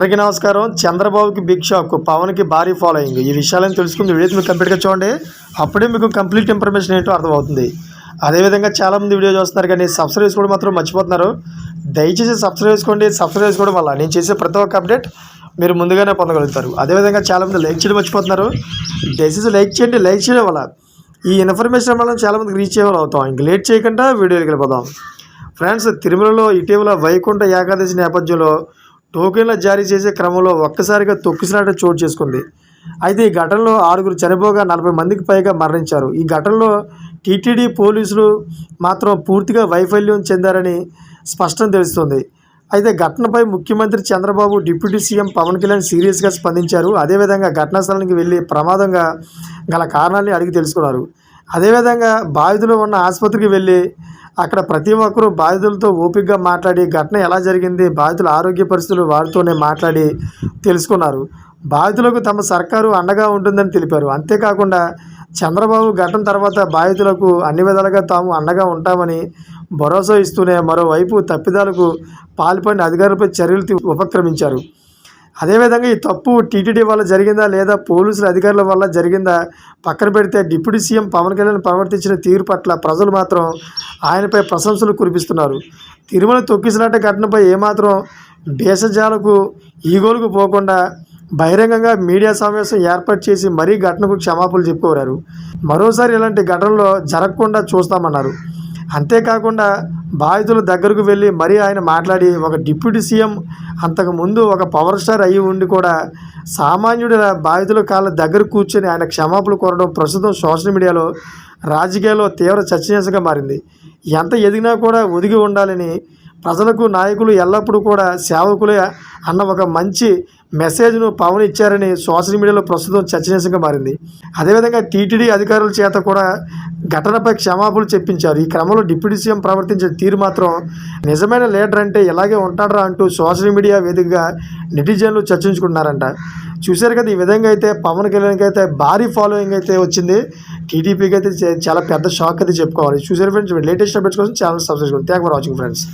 అందరికీ నమస్కారం. చంద్రబాబుకి బిగ్ షాక్ పవన్కి భారీ ఫాలోయింగ్ ఈ విషయాలను తెలుసుకుని వీడియో మీకు కంప్లీట్గా చూడండి. అప్పుడే మీకు కంప్లీట్ ఇన్ఫర్మేషన్ ఏంటో అర్థమవుతుంది. అదేవిధంగా చాలామంది వీడియో చూస్తున్నారు కానీ సబ్స్క్రైబ్ చేసుకోవడం మాత్రం మర్చిపోతున్నారు. దయచేసి సబ్స్క్రైబ్ చేసుకోండి. సబ్స్క్రైబ్ చేసుకోవడం వల్ల నేను చేసే ప్రతి ఒక్క అప్డేట్ మీరు ముందుగానే పొందగలుగుతారు. అదేవిధంగా చాలామంది లైక్ చేయడం మర్చిపోతున్నారు. దయచేసి లైక్ చేయండి. లైక్ చేయడం వల్ల ఈ ఇన్ఫర్మేషన్ వల్ల చాలామందికి రీచ్ అయ్యేవాళ్ళు అవుతాం. ఇంక లేట్ చేయకుండా వీడియోకి వెళ్ళిపోదాం. ఫ్రెండ్స్ తిరుమలలో ఇటీవల వైకుంఠ ఏకాదశి నేపథ్యంలో టోకెన్ల జారీ చేసే క్రమంలో ఒక్కసారిగా తొక్కిసలాట చోటు చేసుకుంది. అయితే ఈ ఘటనలో ఆరుగురు చనిపోగా నలభై మందికి పైగా మరణించారు. ఈ ఘటనలో టీటీడీ పోలీసులు మాత్రం పూర్తిగా వైఫల్యం చెందారని స్పష్టం తెలుస్తుంది. అయితే ఘటనపై ముఖ్యమంత్రి చంద్రబాబు డిప్యూటీ సీఎం పవన్ కళ్యాణ్ సీరియస్గా స్పందించారు. అదేవిధంగా ఘటనా స్థలానికి వెళ్ళి ప్రమాదంగా గల కారణాన్ని అడిగి తెలుసుకున్నారు. అదేవిధంగా బాధితులు ఉన్న ఆసుపత్రికి వెళ్ళి అక్కడ ప్రతి ఒక్కరూ బాధితులతో ఓపికగా మాట్లాడి ఘటన ఎలా జరిగింది బాధితుల ఆరోగ్య పరిస్థితులు వారితోనే మాట్లాడి తెలుసుకున్నారు. బాధితులకు తమ సర్కారు అండగా ఉంటుందని తెలిపారు. అంతేకాకుండా చంద్రబాబు ఘటన తర్వాత బాధితులకు అన్ని విధాలుగా తాము అండగా ఉంటామని భరోసా ఇస్తూనే మరోవైపు తప్పిదాలకు పాల్పడిన అధికారులపై చర్యలు ఉపక్రమించారు. అదేవిధంగా ఈ తప్పు టీటీడీ వల్ల జరిగిందా లేదా పోలీసుల అధికారుల వల్ల జరిగిందా? పక్కన పెడితే డిప్యూటీ సీఎం పవన్ కళ్యాణ్ ప్రవర్తించిన తీరు పట్ల ప్రజలు మాత్రం ఆయనపై ప్రశంసలు కురిపిస్తున్నారు. తిరుమల తొక్కిసలాట ఘటనపై ఏమాత్రం భేషజాలకు ఈగోలకు పోకుండా బహిరంగంగా మీడియా సమావేశం ఏర్పాటు చేసి మరీ ఘటనకు క్షమాపణలు చెప్పుకోరారు. మరోసారి ఇలాంటి ఘటనలు జరగకుండా చూస్తామన్నారు. అంతేకాకుండా బాధితుల దగ్గరకు వెళ్ళి మరీ ఆయన మాట్లాడి ఒక డిప్యూటీ సీఎం అంతకు ముందు ఒక పవర్ స్టార్ అయ్యి ఉండి కూడా సామాన్యుడి బాధితుల కాళ్ళ దగ్గర కూర్చొని ఆయన క్షమాపణలు కోరడం ప్రస్తుతం సోషల్ మీడియాలో రాజకీయాల్లో తీవ్ర చర్చనీయాంశంగా మారింది. ఎంత ఎదిగినా కూడా ఒదిగి ఉండాలని ప్రజలకు నాయకులు ఎల్లప్పుడూ కూడా సేవకులే అన్న ఒక మంచి మెసేజ్ను పవన్ ఇచ్చారని సోషల్ మీడియాలో ప్రస్తుతం చర్చనీయాంశంగా మారింది. అదేవిధంగా టీటీడీ అధికారుల చేత కూడా ఘటనపై క్షమాపణలు చెప్పించారు. ఈ క్రమంలో డిప్యూటీ సీఎం ప్రవర్తించిన తీరు మాత్రం నిజమైన లీడర్ అంటే ఇలాగే ఉంటాడరా అంటూ సోషల్ మీడియా వేదికగా నెటిజన్లు చర్చించుకుంటున్నారంట. చూశారు కదా ఈ విధంగా అయితే పవన్ కళ్యాణ్కి అయితే భారీ ఫాలోయింగ్ అయితే వచ్చింది. టీడీపీకి అయితే చాలా పెద్ద షాక్ అయితే చెప్పుకోవాలి. చూసారు ఫ్రెండ్స్ లేటెస్ట్ అప్డేట్స్ కోసం ఛానల్ సబ్స్క్రైబ్ చేసుకోండి. Thank for watching friends.